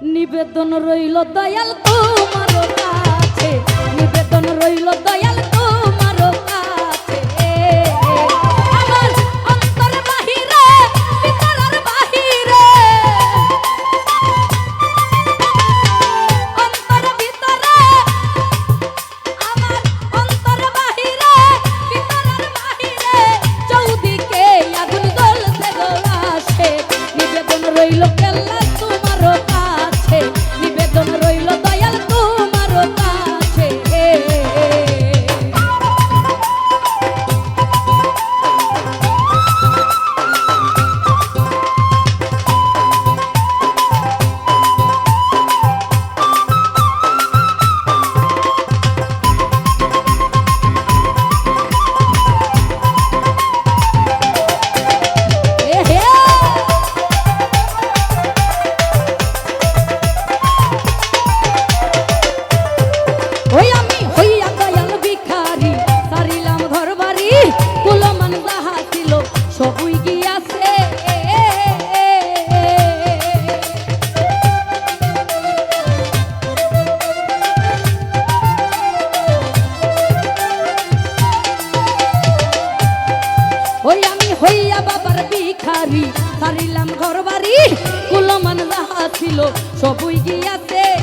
নিবেদন রইল দয়াল তোমার কাছে। নিবেদন রইল দয়াল ছিল সবই গিয়াছে।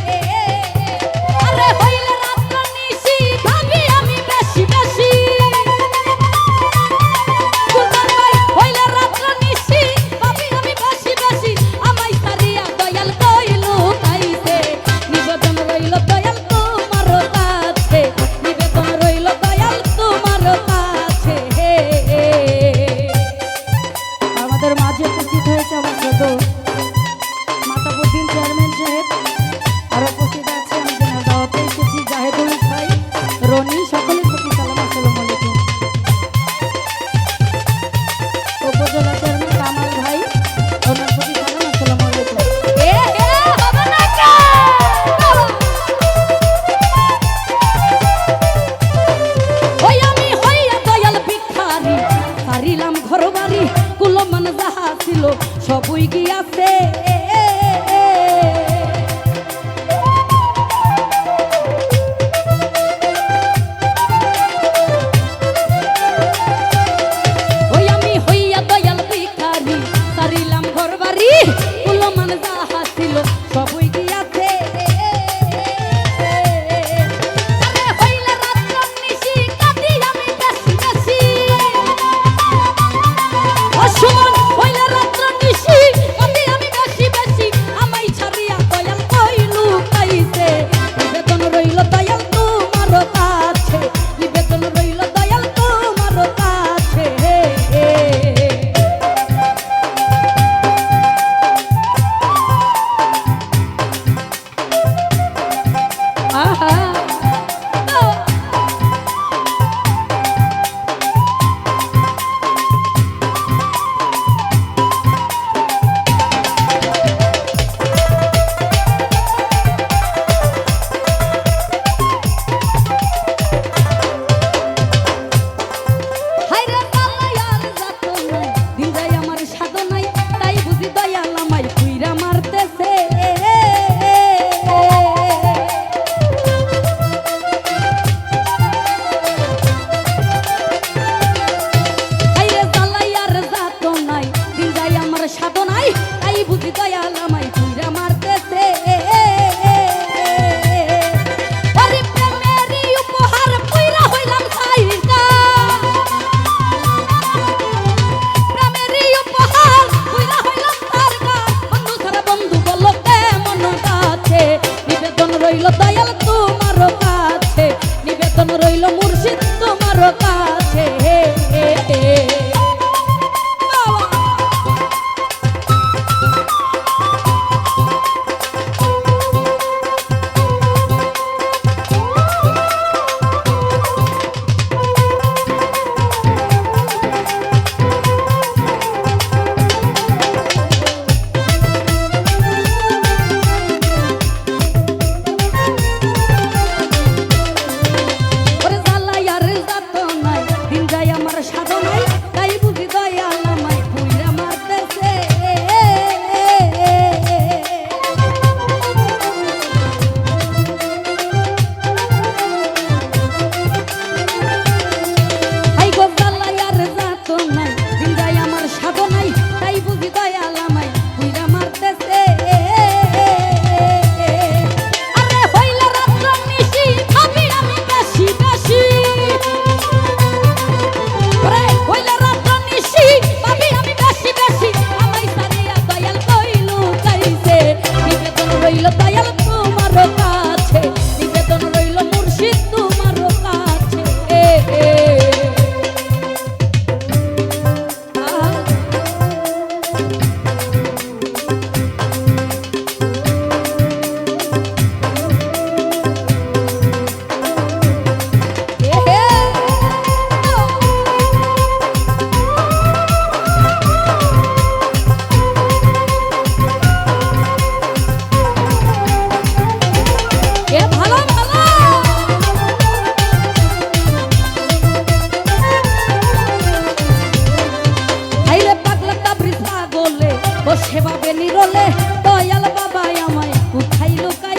রলে দয়াল বাবা আমায় কোথায় লোকায়